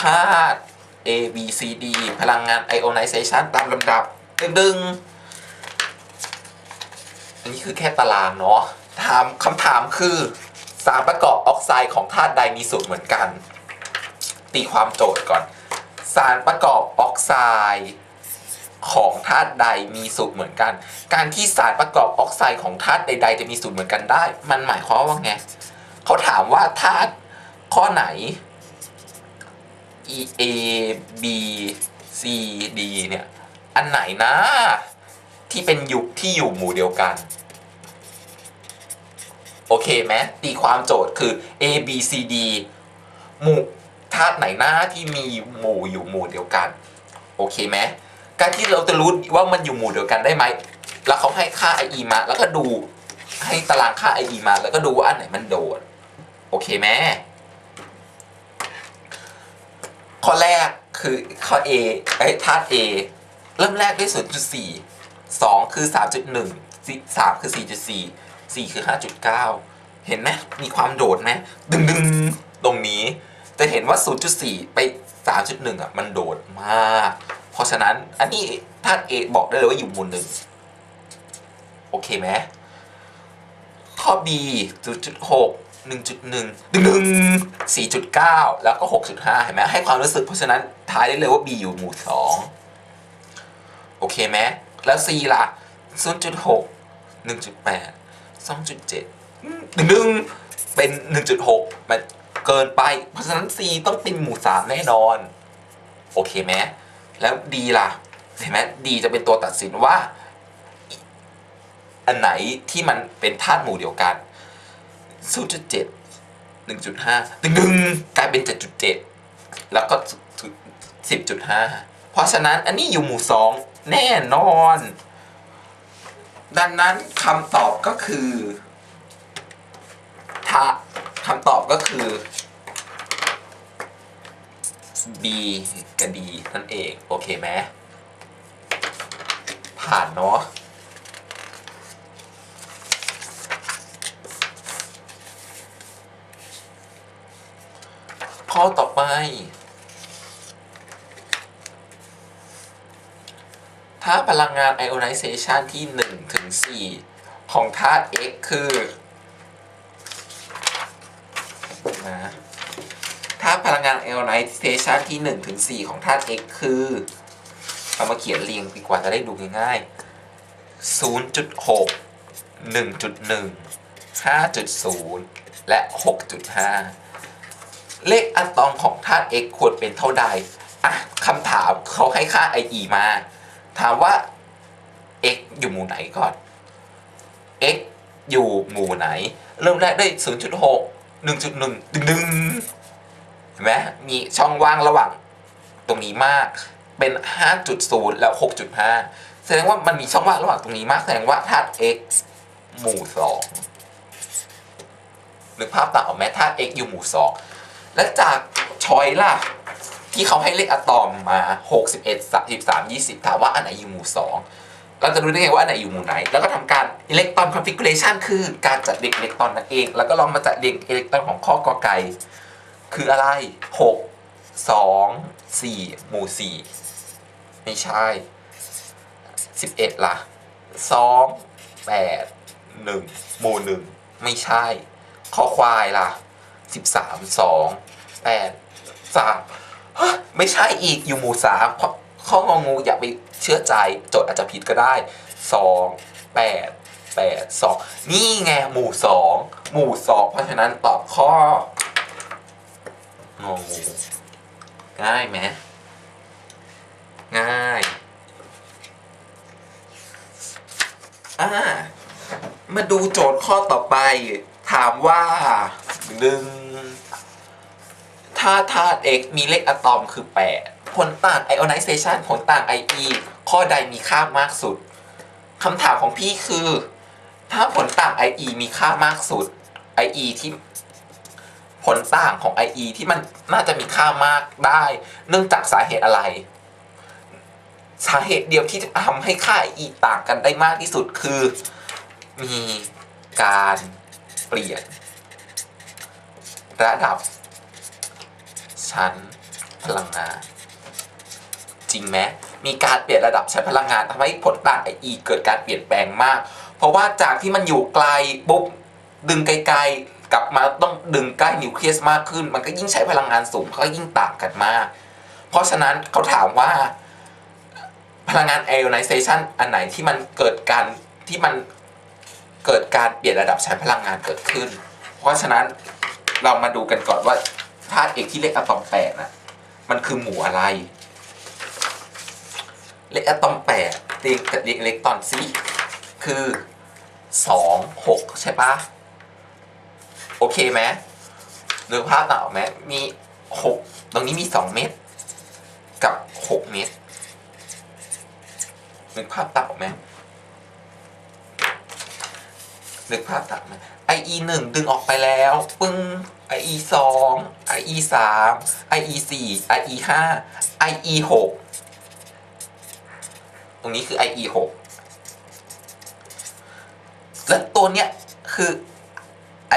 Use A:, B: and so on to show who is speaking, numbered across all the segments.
A: ธาตุ A B C D พลังงาน ionization ตามลำดับดึงๆอันนี้คือแค่ตารางเนาะถามคำถามคือสารประกอบออกไซด์ของธาตุใดมีสูตรเหมือนกัน ตีความโจทย์ก่อน สารประกอบออกไซด์ของธาตุใดมีสูตรเหมือนกัน การที่สารประกอบออกไซด์ของธาตุใด ๆ จะมีสูตรเหมือนกันได้ มันหมายความว่าไงเขาถามว่าธาตุข้อไหน E A B C D เนี่ย อันไหนนะ ที่เป็นยุคที่อยู่หมู่เดียวกัน โอเคไหมตีความโจทย์คือ A B C D หมู่ธาตุไหนหน้าที่มีหมู่อยู่หมู่เดียวกัน โอเคไหมการที่เราจะรู้ว่ามันอยู่หมู่เดียวกันได้ไหม แล้วเขาให้ค่า IE มา แล้วก็ดูให้ตารางค่า IE มา แล้วก็ดูว่าอันไหนมันโดด โอเคไหม ข้อแรกคือข้อ A ไอ้ยธาตุ A เริ่มแรกด้วย 0.4 2 คือ 3.1 3 คือ 4.4 4 คือ 5.9 เห็นไหมมีความโดดไหมดึงดึงตรงนี้ จะเห็นว่า 0.4 ไป 3.1 อะ มันโดดมาก เพราะฉะนั้นอันนี้ธาตุ A บอกได้เลยว่าอยู่หมู่หนึ่งโอเคไหม ข้อ B 0.6 1.1 1 4.9 แล้วก็ 6.5 เห็นไหมให้ความรู้สึกเพราะฉะนั้นทายได้เลยว่า B อยู่หมู่ 2 โอเคไหมแล้ว C ล่ะ 0.6 1.8 2.7 1 เป็น 1.6 มันเกินไป เพราะฉะนั้น C ต้องเป็นหมู่ 3 แน่นอน โอเคไหมแล้ว D ล่ะ เห็นไหม D จะเป็นตัวตัดสินว่า อันไหนที่มันเป็นธาตุหมู่เดียวกัน0.7 1.5ดึงดึงกลายเป็น7.7แล้วก็10.5เพราะฉะนั้นอันนี้อยู่หมู่2แน่นอน ดังนั้นคำตอบก็คือถ้าคำตอบก็คือ B กับ D นั่นเอง โอเคไหมผ่านเนาะ ข้อต่อไป ถ้าพลังงาน ionization ที่1ถึง4ของธาตุ X คือนะถ้าพลังงาน ionization ที่1ถึง4ของธาตุ X คือเอามาเขียนเรียงดีกว่าจะได้ดูง่ายๆ 0.6 1.1 5.0 และ 6.5 เลขอะตอมของธาตุ x ควรเป็นเท่าใดอะคำถามเขาให้ค่า IE มา ถามว่า x อยู่หมู่ไหนก่อน x อยู่หมู่ไหน เริ่มแรกได้ 0.6 1.1 ดึงดึงเห็นไหมมีช่องว่างระหว่างตรงนี้มาก เป็น 5.0 แล้ว 6.5 แสดงว่ามันมีช่องว่างระหว่างตรงนี้มาก แสดงว่าธาตุ x หมู่2นึกภาพตามออกไหมธาตุ x อยู่หมู่2 และจากชอยล่ะ ที่เขาให้เลขอะตอมมา 61 33 20 ถามว่าอันไหนอยู่หมู่ 2 เราจะรู้ได้ไงว่าอันไหนอยู่หมู่ไหน แล้วก็ทำการอิเล็กตรอนคอนฟิกเรชันคือการจัดเรียงอิเล็กตรอนนั่นเอง แล้วก็ลองมาจัดเรียงอิเล็กตรอนของข้อกอไก่คืออะไร 6 2 4 หมู่ 4 ไม่ใช่ 11 ล่ะ 2 8 1 หมู่ 1 ไม่ใช่ ข้อควายล่ะ สิบสามสองแปดสามไม่ใช่อีกอยู่หมู่สามข้อข้ององูอย่าไปเชื่อใจโจทย์อาจจะผิดก็ได้สองแปดแปดสองนี่ไงหมู่สองหมู่สองเพราะฉะนั้นตอบข้องงูง่ายไหมง่ายอ่ามาดูโจทย์ข้อต่อไป ถามว่าหนึ่ง ถ้าธาตุ x มีเลขอะตอมคือ 8 ผลต่าง ionization ผลต่าง IE ข้อใดมีค่ามากสุดคำถามของพี่คือ ถ้าผลต่าง IE มีค่ามากสุด IE ที่ผลต่างของ IE ที่มันน่าจะมีค่ามากได้ เนื่องจากสาเหตุอะไร สาเหตุเดียวที่จะทำให้ค่า IE ต่างกันได้มากที่สุดคือ มีการเปลี่ยนระดับ ชั้นพลังงาน จริงไหมมีการเปลี่ยนระดับชั้นพลังงานทำให้ผลต่าง IE เกิดการเปลี่ยนแปลงมาก เพราะว่าจากที่มันอยู่ไกลปุ๊บดึงไกลๆกลับมาต้องดึงใกล้นิวเคลียสมากขึ้น มันก็ยิ่งใช้พลังงานสูงก็ยิ่งต่างกันมาก เพราะฉะนั้นเขาถามว่า พลังงาน ionization อันไหนที่มันเกิดการที่มันเกิดการเปลี่ยนระดับชั้นพลังงานเกิดขึ้น เพราะฉะนั้นเรามาดูกันก่อนว่า ธาตุเอกที่เล็กอะตอมแปดนะมันคือหมู่อะไร เลขอะตอมแปดเรียงกับเรียงอิเล็กตรอนซิคือสองหกใช่ปะโอเคไหมหรือภาพต่อไหมมีหกตรงนี้มีสองเม็ดกับหกเม็ดนึกภาพตัดอไหม นึกภาพตัดไหม IE หนึ่งดึงออกไปแล้วปึ้ง IE สอง IE สาม IE สี่ IE ห้า IE หกตรงนี้คือ IE 6และตัวเนี้ยคือ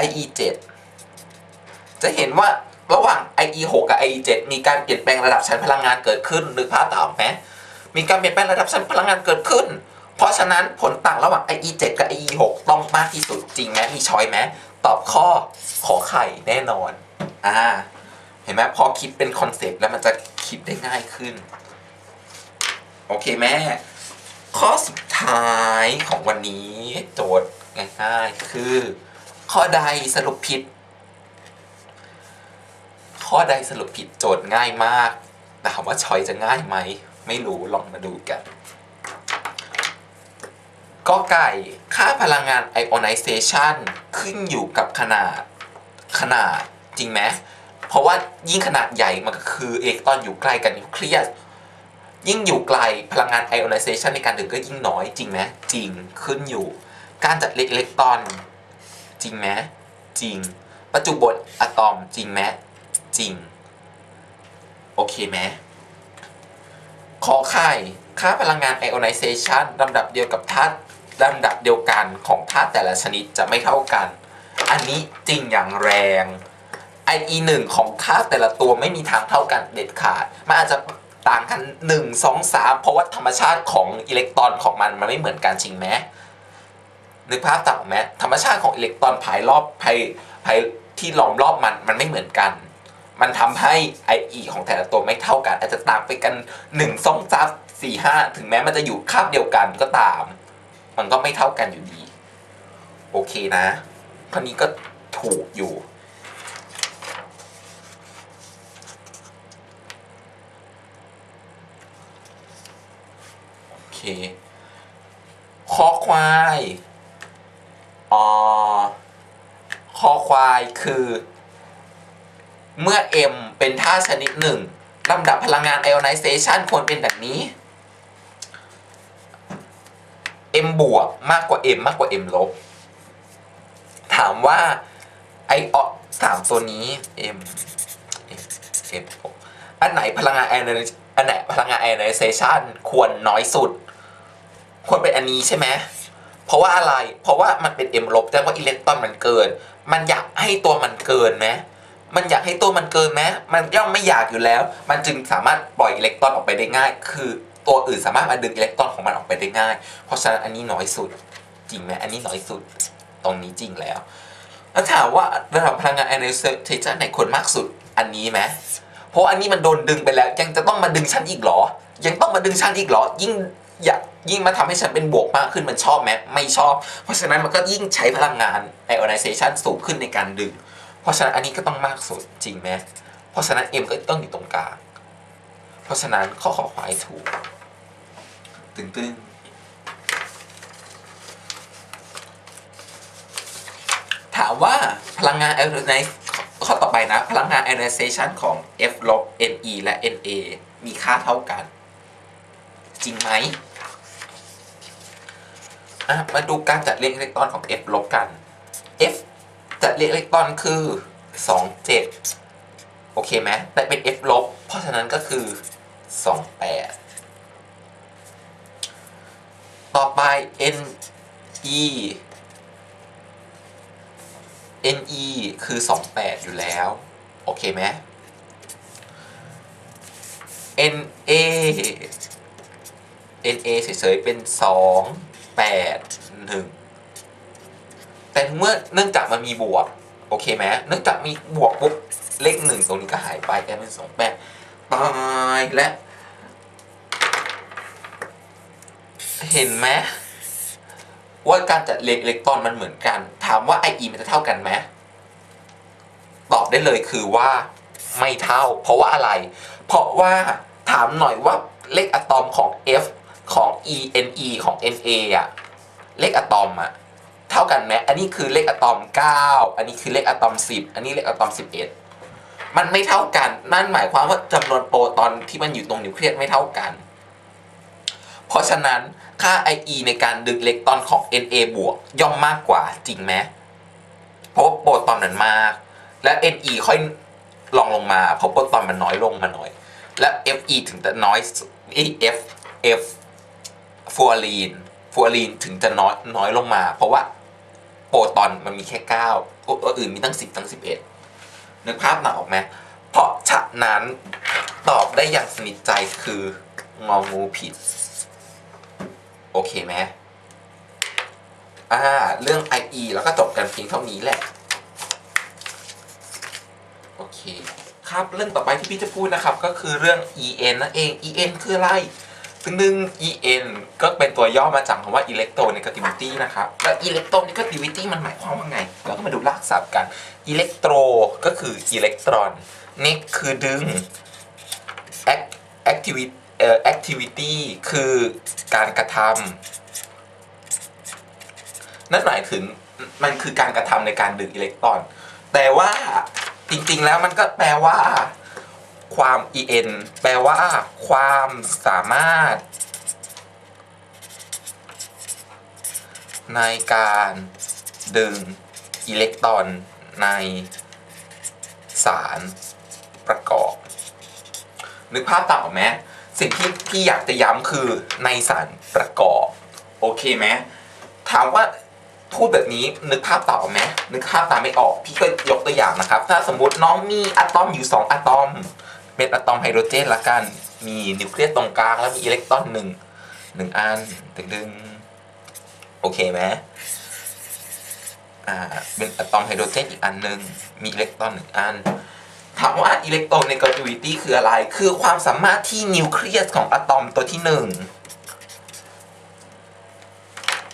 A: IE 7จะเห็นว่าระหว่าง IE 6กับ IE 7มีการเปลี่ยนแปลงระดับชั้นพลังงานเกิดขึ้นหรือภาพตามไหมมีการเปลี่ยนแปลงระดับชั้นพลังงานเกิดขึ้น เพราะฉะนั้นผลต่างระหว่าง IE 7กับ IE 6ต้องมากที่สุดจริงไหมมีช้อยไหมตอบข้อขอไข่แน่นอนอ่าเห็นไหมพอคิดเป็นคอนเซปต์แล้วมันจะคิดได้ง่ายขึ้น โอเคแม่ ข้อสุดท้ายของวันนี้โจทย์ง่ายๆ คือ ข้อใดสรุปผิด ข้อใดสรุปผิดโจทย์ง่ายมากแต่ถามว่าชอยจะง่ายไหม ไม่รู้ลองมาดูกัน ก็ไก่ค่าพลังงาน ionization ขึ้นอยู่กับขนาดขนาดจริงไหมเพราะว่ายิ่งขนาดใหญ่มันก็คืออิเล็กตรอนอยู่ใกล้กันนิวเคลียสยิ่งอยู่ไกลพลังงาน ionization ในการดึงก็ยิ่งน้อยจริงไหมจริงขึ้นอยู่ การจัดเล็กอิเล็กตรอน จริงไหมจริง ประจุบนอะตอมจริงไหมจริง โอเคไหมขอไข่ค่าพลังงาน ionization ลำดับเดียวกับธาตุ ลำดับเดียวกันของธาตุแต่ละชนิดจะไม่เท่ากัน อันนี้จริงอย่างแรง IE 1ของค่าแต่ละตัวไม่มีทางเท่ากันเด็ดขาด มันอาจจะต่างกัน 1 2 3 เพราะว่าธรรมชาติของอิเล็กตรอนของมันมันไม่เหมือนกันจริงไหมนึกภาพตัดออกไหมธรรมชาติของอิเล็กตรอนภายรอบภายภายที่ล้อมรอบมันมันไม่เหมือนกัน มันทำให้ IE ของแต่ละตัวไม่เท่ากัน อาจจะต่างไปกัน1 2 3 4 5 ถึงแม้มันจะอยู่คาบเดียวกันก็ตาม มันก็ไม่เท่ากันอยู่ดี โอเคนะข้อนี้ก็ถูกอยู่โอเคคอควายออคอควายคือ เมื่อ M เป็นท่าตุชนิดหนึ่งลำดับพลังงาน ionization ควรเป็นแบบนี้ M บวก มากกว่า M มากกว่า M ลบ ถามว่าไอออสามตัวนี้ M M M อันไหนพลังงาน ioniz- อันไหนพลังงาน ionization ควรน้อยสุด ควรเป็นอันนี้ใช่ไหมเพราะว่าอะไร เพราะว่ามันเป็น M ลบแสดงว่าอิเล็กตรอนมันเกิน มันอยากให้ตัวมันเกินไหมมันอยากให้ตัวมันเกินไหมมันย่อมไม่อยากอยู่แล้ว มันจึงสามารถปล่อยอิเล็กตรอนออกไปได้ง่าย คือ ตัวอื่นสามารถมาดึงอิเล็กตรอนของมันออกไปได้ง่าย เพราะฉะนั้นอันนี้น้อยสุดจริงไหมอันนี้น้อยสุดตรงนี้จริงแล้วแล้วถามว่าระดับพลังงาน ionization ไหนควรมากสุดอันนี้ไหมเพราะอันนี้มันโดนดึงไปแล้ว ยังจะต้องมาดึงฉันอีกเหรอ ยังต้องมาดึงฉันอีกเหรอ ยิ่งอยากยิ่งมาทำให้ฉันเป็นบวกมากขึ้นมันชอบไหมไม่ชอบ เพราะฉะนั้นมันก็ยิ่งใช้พลังงาน ionization สูงขึ้นในการดึง เพราะฉะนั้นอันนี้ก็ต้องมากสุดจริงไหมเพราะฉะนั้น M ก็ต้องอยู่ตรงกลาง เพราะฉะนั้นข้อขอควายถูก ตึงตึงถามว่าพลังงาน ionize ข้อต่อไปนะ พลังงาน ionization ของ F ลบ Ne และ Na มีค่าเท่ากัน จริงไหมมาดูการจัดเรียงอิเล็กตรอนของ F ลบกัน F จัดเรียงอิเล็กตรอนคือ 2 7 โอเคไหมแต่เป็น F ลบ เพราะฉะนั้นก็คือ 2 8 ต่อไป NE NE คือ 28 อยู่แล้ว โอเคไหม Na Na เฉยๆเป็นสองแปดหนึ่งแต่เมื่อเนื่องจากมันมีบวก โอเคไหมเนื่องจากมีบวกปุ๊บเลขหนึ่งตรงนี้ก็หายไปกลายเป็นสองแปดตายและ เห็นไหมว่าการจัดเลขเล็กตอนมันเหมือนกัน ถามว่า IE มันจะเท่ากันไหมตอบได้เลยคือว่าไม่เท่า เพราะว่าอะไร เพราะว่าถามหน่อยว่าเลขอะตอมของ F ของ ENE ของ NA อะเลขอะตอมอะเท่ากันไหมอันนี้คือเลขอะตอม 9 อันนี้คือเลขอะตอม 10 อันนี้เลขอะตอม 11 มันไม่เท่ากัน นั่นหมายความว่าจำนวนโปรตอนที่มันอยู่ตรงนิวเคลียสไม่เท่ากัน เพราะฉะนั้นค่า IE ในการดึงอิเล็กตรอนของ Na บวกย่อมมากกว่าจริงไหมเพราะโปรตอนมันมาก และ Ne ค่อยลองลงมาเพราะโปรตอนมันน้อยลงมาหน่อย และ Fe ถึงจะน้อยสุดเอ้ย F F ฟัวรีนฟัวรีนถึงจะน้อยน้อยลงมา เพราะว่าโปรตอนมันมีแค่9ตัวอื่นมีตั้ง 10 ตั้ง 11นึกภาพหนาออกไหมเพราะฉะนั้นตอบได้อย่างสนิทใจคืององูผิด โอเคไหมอ่า เรื่อง IE แล้วก็จบกันเพียงเท่านี้แหละ โอเค ครับเรื่องต่อไปที่พี่จะพูดนะครับ ก็คือเรื่อง EN นั่นเอง EN คืออะไรซึ่งหนึ่ง EN ก็เป็นตัวย่อมาจากคำว่า electronegativity นะครับ และ electronegativity มันหมายความว่าไง เราก็มาดูรากศัพท์กัน electro ก็คืออิเล็กตรอน neg คือดึง activity เอ่อ activity คือการกระทำนั่นหมายถึงมันคือการกระทำในการดึงอิเล็กตรอน แต่ว่าจริงๆแล้วมันก็แปลว่า ความ en แปลว่า ความสามารถ ในการดึงอิเล็กตรอนในสารประกอบ นึกภาพตามออกไหม สิ่งที่พี่อยากจะย้ำคือในสารประกอบ โอเคไหมถามว่าพูดแบบนี้นึกภาพต่อไหมนึกภาพตามไม่ออก พี่ก็ยกตัวอย่างนะครับ ถ้าสมมติน้องมีอะตอมอยู่ 2 อะตอมเป็นอะตอมไฮโดรเจนละกัน มีนิวเคลียสตรงกลางแล้วมีอิเล็กตรอนหนึ่งหนึ่งอันดึงดึงโอเคไหมอ่าเป็นอะตอมไฮโดรเจนอีกอันหนึ่งมีอิเล็กตรอนหนึ่งอัน ถามว่าอิเล็กโทรน a t i v i t y คืออะไร คือความสามารถที่นิวเคลียสของอะตอมตัวที่หนึ่ง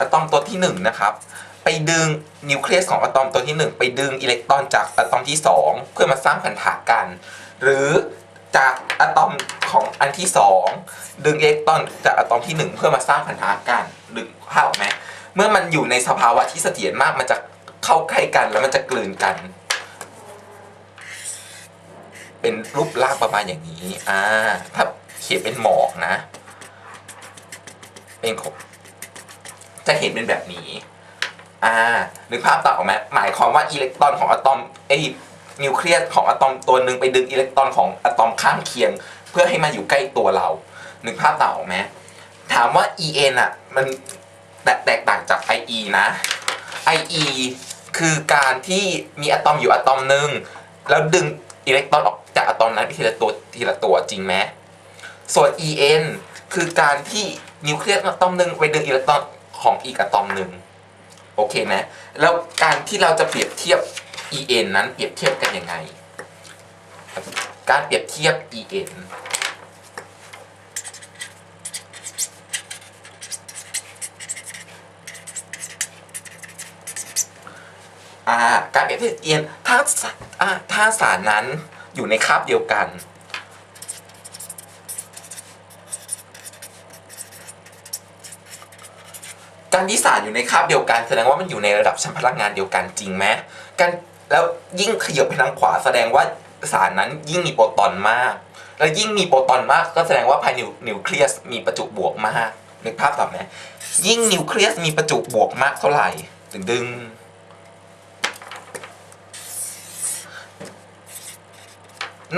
A: อะตอมตัวที่หนึ่งนะครับ ไปดึงนิวเคลียสของอะตอมตัวที่หนึ่งไปดึงอิเล็กตรอนจากอะตอมที่สองเพื่อมาสร้างพันธะกัน หรือจากอะตอมของอันที่สองดึงอิเล็กตรอนจากอะตอมที่หนึ่งเพื่อมาสร้างพันธะกันดึงภาพออกไหมเมื่อมันอยู่ในสภาวะที่เสถียรมากมันจะเข้าใกล้กันแล้วมันจะกลืนกัน เป็นรูปร่างประมาณอย่างนี้ อ่า ถ้าเขียนเป็นหมอกนะ เป็นของจะเห็นเป็นแบบนี้ อ่านึกภาพต่ออกไหมหมายความว่าอิเล็กตรอนของอะตอมไอ้นิวเคลียสของอะตอมตัวหนึ่งไปดึงอิเล็กตรอนของอะตอมข้างเคียง เพื่อให้มาอยู่ใกล้ตัวเรา นึกภาพต่อออกไหมถามว่า En อะ มันแตแตกต่างจาก IE นะ IE คือการที่มีอะตอมอยู่อะตอมหนึ่งแล้วดึงอิเล็กตรอนออก จากอะตอมนั้นทีละตัวทีละตัวจริงไหมส่วน En คือการที่นิวเคลียสอะตอมหนึ่งไปดึงอิเล็กตรอนของอีกอะตอมหนึ่งโอเคไหมแล้วการที่เราจะเปรียบเทียบ En นั้นเปรียบเทียบกันยังไง การเปรียบเทียบ En อ่าการเปรียบเทียบ En ถ้าสอ่าถ้าสารนั้น อยู่ในคาบเดียวกัน การที่สารอยู่ในคาบเดียวกัน แสดงว่ามันอยู่ในระดับชั้นพลังงานเดียวกันจริงไหมการแล้วยิ่งขยับไปทางขวาแสดงว่าสารนั้นยิ่งมีโปรตอนมาก แล้วยิ่งมีโปรตอนมาก ก็แสดงว่าภายในนิวเคลียสมีประจุบวกมากนึกภาพตามไหมยิ่งนิวเคลียสมีประจุบวกมากเท่าไหร่ดึงดึง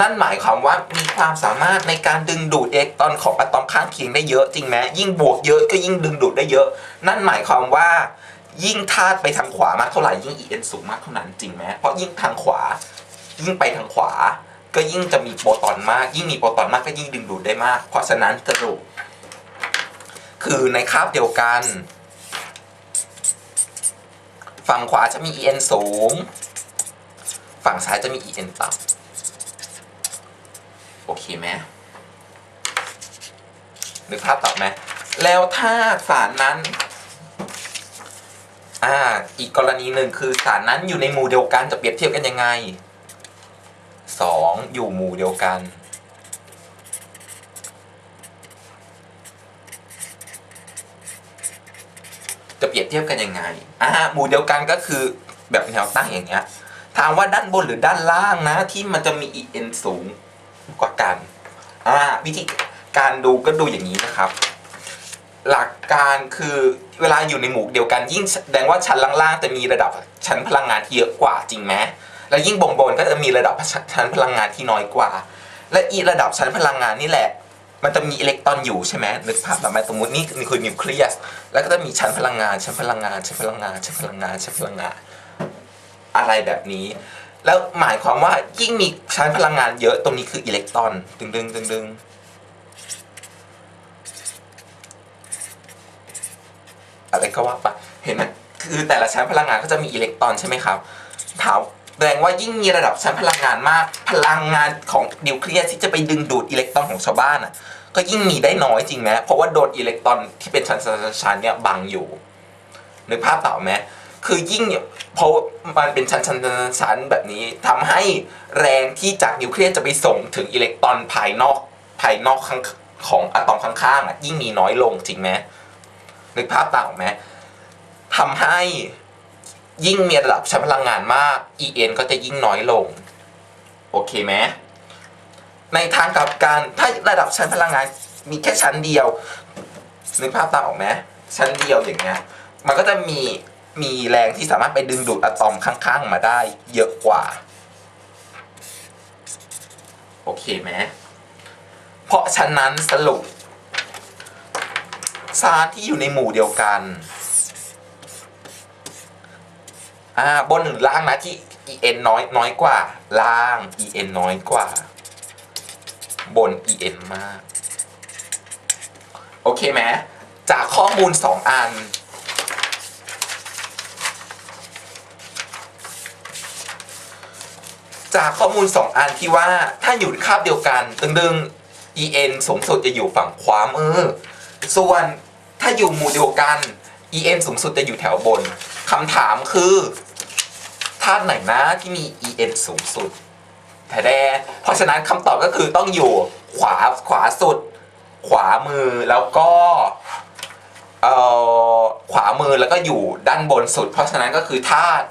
A: นั่นหมายความว่ามีความสามารถในการดึงดูดอิเล็กตรอนของอะตอมข้างเคียงได้เยอะจริงไหมยิ่งบวกเยอะก็ยิ่งดึงดูดได้เยอะ นั่นหมายความว่า ยิ่งธาตุไปทางขวามากเท่าไหร่ยิ่ง En สูงมากเท่านั้นจริงไหมเพราะยิ่งทางขวา ยิ่งไปทางขวา ก็ยิ่งจะมีโปรตอนมาก ยิ่งมีโปรตอนมากก็ยิ่งดึงดูดได้มาก เพราะฉะนั้นสรุปคือในคาบเดียวกัน ฝั่งขวาจะมี en สูง ฝั่งซ้ายจะมี en ต่ำ เคไหมนึกภาพต่อไหมแล้วถ้าสารนั้น อ่า อีกกรณีหนึ่งคือสารนั้นอยู่ในหมู่เดียวกันจะเปรียบเทียบกันยังไงสองอยู่หมู่เดียวกันจะเปรียบเทียบกันยังไง อ่า หมู่เดียวกันก็คือแบบแนวตั้งอย่างเงี้ย ถามว่าด้านบนหรือด้านล่างนะ ที่มันจะมี en สูง กว่ากันอ่าวิธีการดูก็ดูอย่างนี้นะครับ หลักการคือเวลาอยู่ในหมู่เดียวกันยิ่งแสดงว่าชั้นล่างๆจะมีระดับชั้นพลังงานที่เยอะกว่าจริงไหมแล้วยิ่งบนบนก็จะมีระดับชั้นพลังงานที่น้อยกว่า และอีระดับชั้นพลังงานนี่แหละ มันจะมีอิเล็กตรอนอยู่ใช่ไหมนึกภาพแบบสมมตินี่นี่คือนิวเคลียสแล้วก็จะมีชั้นพลังงานชั้นพลังงานชั้นพลังงานชั้นพลังงานชั้นพลังงานอะไรแบบนี้ แล้วหมายความว่ายิ่งมีชั้นพลังงานเยอะตรงนี้คืออิเล็กตรอนดึงดึงดึงดึงอะไรก็ว่าไปเห็นไหมคือแต่ละชั้นพลังงานก็จะมีอิเล็กตรอนใช่ไหมครับถามแสดงว่ายิ่งมีระดับชั้นพลังงานมาก พลังงานของนิวเคลียสที่จะไปดึงดูดอิเล็กตรอนของชาวบ้านอะ ก็ยิ่งมีได้น้อยจริงไหมเพราะว่าโดนอิเล็กตรอนที่เป็นชั้นชั้นเนี่ยบังอยู่นึกภาพเต่าไหมคือยิ่งเพราะ มันเป็นชั้นชั้นชั้นแบบนี้ทำให้แรงที่จากนิวเคลียสจะไปส่งถึงอิเล็กตรอนภายนอกภายนอกข้างของอะตอมข้างๆอะยิ่งมีน้อยลงจริงไหมนึกภาพตามออกไหมทำให้ยิ่งมีระดับชั้นพลังงานมาก En ก็จะยิ่งน้อยลง โอเคไหมในทางกลับกันถ้าระดับชั้นพลังงานมีแค่ชั้นเดียวนึกภาพตามออกไหมชั้นเดียวอย่างเงี้ย มันก็จะมี มีแรงที่สามารถไปดึงดูดอะตอมข้างๆมาได้เยอะกว่า โอเคไหมเพราะฉะนั้นสรุปสารที่อยู่ในหมู่เดียวกันอ่าบนหรือล่างนะที่ en น้อยน้อยกว่า ล่าง en น้อยกว่า บน en มาก โอเคไหมจากข้อมูลสองอัน จากข้อมูล 2 อันที่ว่าถ้าอยู่คาบเดียวกันตึงดึง en สูงสุดจะอยู่ฝั่งขวามือ ส่วนถ้าอยู่หมู่เดียวกัน en สูงสุดจะอยู่แถวบนคำถามคือธาตุไหนนะที่มี en สูงสุดแต่แดเพราะฉะนั้นคำตอบก็คือต้องอยู่ขวาขวาสุด ขวามือแล้วก็เอ่อขวามือแล้วก็อยู่ด้านบนสุด เพราะฉะนั้นก็คือธาตุ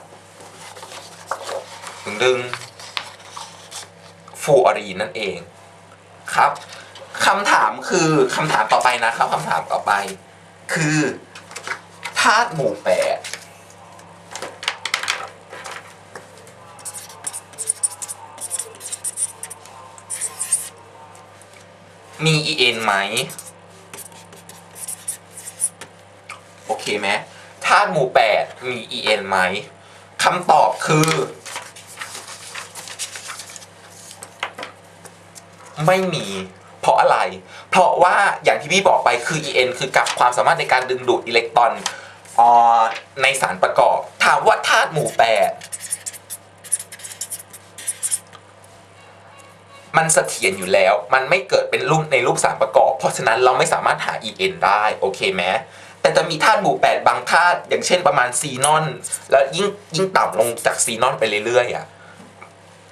A: ดึงดึง ฟูออรีนนั่นเองครับคำถามคือคำถามต่อไปนะครับคำถามต่อไป คือธาตุหมู่แปดมี en ไหม โอเคไหมธาตุหมู่แปดมี en ไหมคำตอบคือ ไม่มี เพราะอะไร เพราะว่าอย่างที่พี่บอกไปคือ En คือกับความสามารถในการดึงดูดอิเล็กตรอนอในสารประกอบ ถามว่าธาตุหมู่แปดมันเสถียรอยู่แล้ว มันไม่เกิดเป็นรูปในรูปสารประกอบ เพราะฉะนั้นเราไม่สามารถหา En ได้โอเคไหมแต่จะมีธาตุหมู่แปดบางธาตุอย่างเช่นประมาณซีนอน แล้วยิ่งยิ่งต่ำลงจากซีนอนไปเรื่อยๆอะ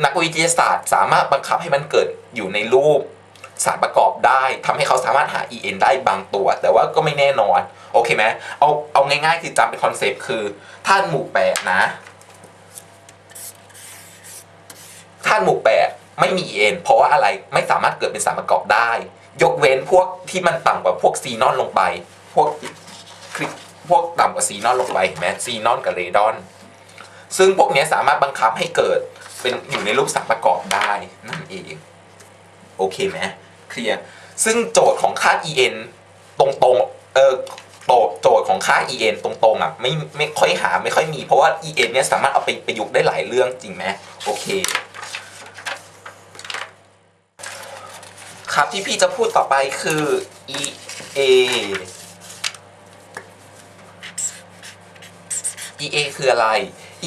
A: นักวิทยาศาสตร์ สามารถบังคับให้มันเกิดอยู่ในรูปสารประกอบได้ทำให้เขาสามารถหา En ได้บางตัว แต่ว่าก็ไม่แน่นอน โอเคไหมเอาเอาง่ายๆคือจำเป็นคอนเซปต์คือธาตุหมู่แปดนะธาตุหมู่แปดไม่มี En เพราะว่าอะไรไม่สามารถเกิดเป็นสารประกอบได้ ยกเว้นพวกที่มันต่ำกว่าพวกซีนอนลงไป พวกคลิพวกต่ำกว่าซีนอนลงไปเห็นไหมซีนอนกับเรดอน ซึ่งพวกนี้สามารถบังคับให้เกิด เป็นอยู่ในรูปสารประกอบได้นั่นเองโอเคไหมเคลียร์ซึ่งโจทย์ของค่า en ตรงๆเออโจโจทย์ของค่า en ตรงๆอะไม่ไม่ค่อยหาไม่ค่อยมีเพราะว่า en เนี่ยสามารถเอาไปประยุกต์ได้หลายเรื่องจริงไหมโอเค ครับที่พี่จะพูดต่อไปคือ E A E A คืออะไร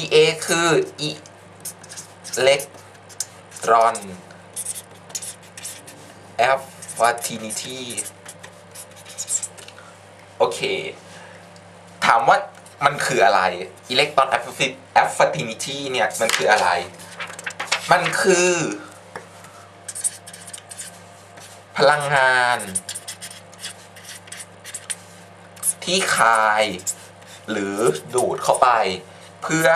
A: E A คือ E เล็กตรอน affinity โอเค ถามว่ามันคืออะไรอิเล็กตรอน affinity เนี่ย มันคืออะไร มันคือ พลังงาน ที่คาย หรือดูดเข้าไป เพื่อ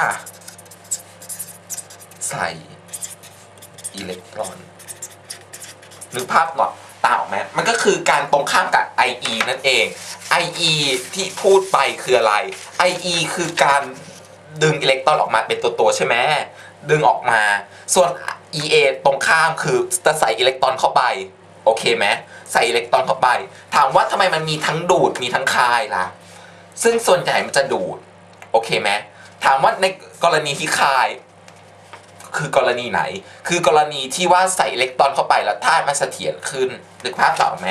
A: ใส่อิเล็กตรอนนึกภาพหน่อยตาออกไหมมันก็คือการตรงข้ามกับ IE นั่นเอง IE ที่พูดไปคืออะไร IE คือการดึงอิเล็กตรอนออกมาเป็นตัวตัวๆใช่ไหมดึงออกมา ส่วน EA ตรงข้ามคือจะใส่อิเล็กตรอนเข้าไป โอเคไหมใส่อิเล็กตรอนเข้าไป ถามว่าทำไมมันมีทั้งดูดมีทั้งคายล่ะ ซึ่งส่วนใหญ่มันจะดูด โอเคไหมถามว่าในกรณีที่คาย คือกรณีไหน คือกรณีที่ว่าใส่อิเล็กตรอนเข้าไปแล้วธาตุมันเสถียรขึ้นนึกภาพต่อไหม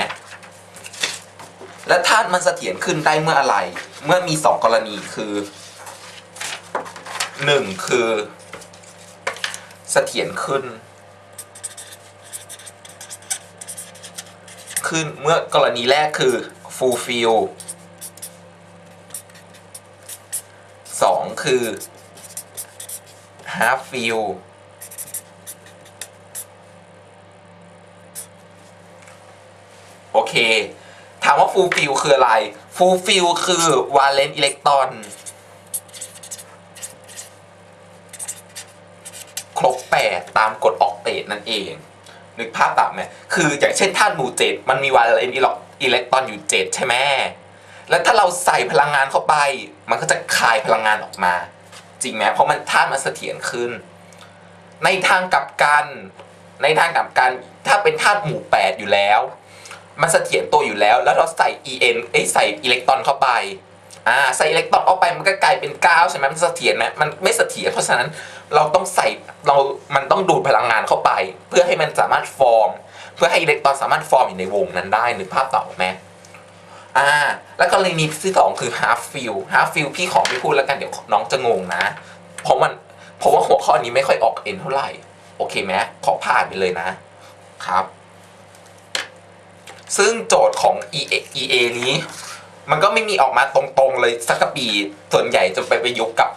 A: และธาตุมันเสถียรขึ้นได้เมื่ออะไร เมื่อมีสองกรณีคือหนึ่งคือเสถียรขึ้น ขึ้นเมื่อกรณีแรกคือ fulfill สองคือ half fill ถามว่า full fill คืออะไร full fill คือ valence electron ครบ8ตามกฎออกเตทนั่นเอง นึกภาพตามไหมคืออย่างเช่นธาตุหมู่เจ็ดมันมีวาเลนอิเล็กตรอนอยู่7ใช่ไหมแล้วถ้าเราใส่พลังงานเข้าไป มันก็จะคายพลังงานออกมา จริงไหมเพราะมันธาตุมันเสถียรขึ้น ในทางกลับกัน ในทางกลับกัน ถ้าเป็นธาตุหมู่8อยู่แล้ว มันเสถียรตัวอยู่แล้ว แล้วเราใส่ en เอ้ยใส่อิเล็กตรอนเข้าไปอ่าใส่อิเล็กตรอนเข้าไปมันก็กลายเป็น9ใช่ไหมมันเสถียรไหมมันไม่เสถียรเพราะฉะนั้นเราต้องใส่เรา มันต้องดูดพลังงานเข้าไป เพื่อให้มันสามารถฟอร์ม เพื่อให้อิเล็กตรอนสามารถฟอร์มอยู่ในวงนั้นได้นึกภาพต่อไหมอ่าแล้วกรณีที่สองคือ half fill half fill พี่ขอไม่พูดแล้วกันเดี๋ยวน้องจะงงนะ เพราะมันเพราะว่าหัวข้อนี้ไม่ค่อยออกเอ็นเท่าไหร่ โอเคไหมขอผ่านไปเลยนะครับ ซึ่งโจทย์ของ EA, EA นี้ มันก็ไม่มีออกมาตรงๆเลยสักกะปี ส่วนใหญ่จะไปประยุกต์กับ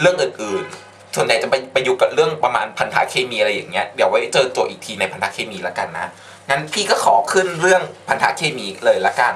A: เรื่องอื่นๆ ส่วนใหญ่จะไปประยุกต์กับเรื่องประมาณพันธะเคมีอะไรอย่างเงี้ย เดี๋ยวไว้เจอโจทย์อีกทีในพันธะเคมีแล้วกันนะ งั้นพี่ก็ขอขึ้นเรื่องพันธะเคมีเลยละกัน